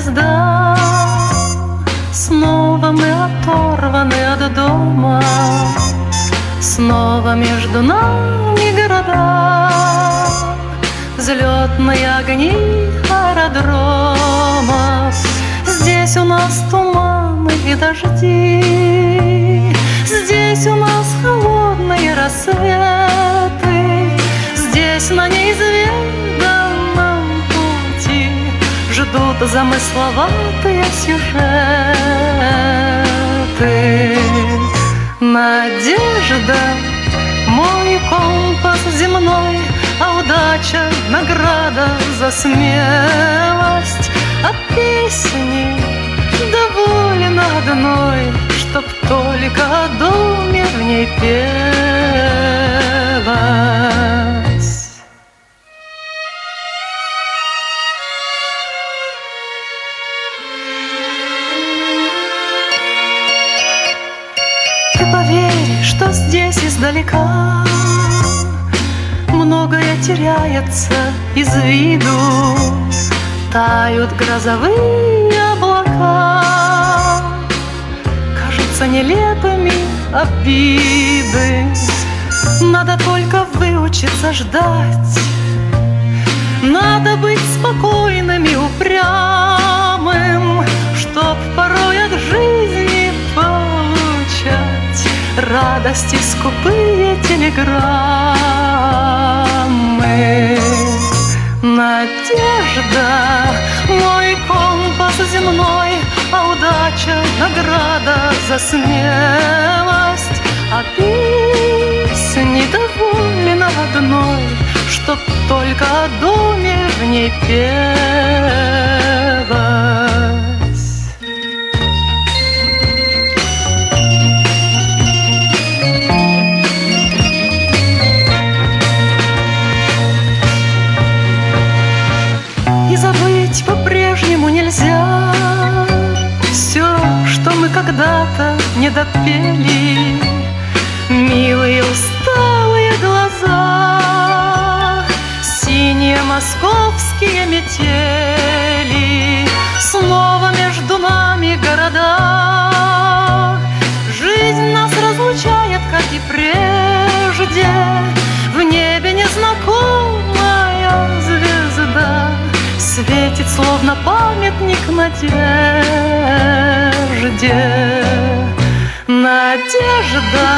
звезда. Снова мы оторваны от дома. Снова между нами города. Взлетные огни аэродромов Здесь у нас туманы и дожди. Здесь у нас холодные рассветы. Здесь на неизвестном Ждут замысловатые сюжеты Надежда, мой компас земной, А удача — награда за смелость. А песни доволен одной, Чтоб только о доме в ней пелось. Издалека. Многое теряется из виду. Тают грозовые облака. Кажутся нелепыми обиды. Надо только выучиться ждать. Надо быть спокойным и Радости скупые телеграммы Надежда, мой компас земной, А удача — награда за смелость. А песни доволен одной, Чтоб только о доме в ней пелось. Когда-то не допели Милые усталые глаза Синие московские метели Снова между нами города Светит, словно памятник надежде. Надежда,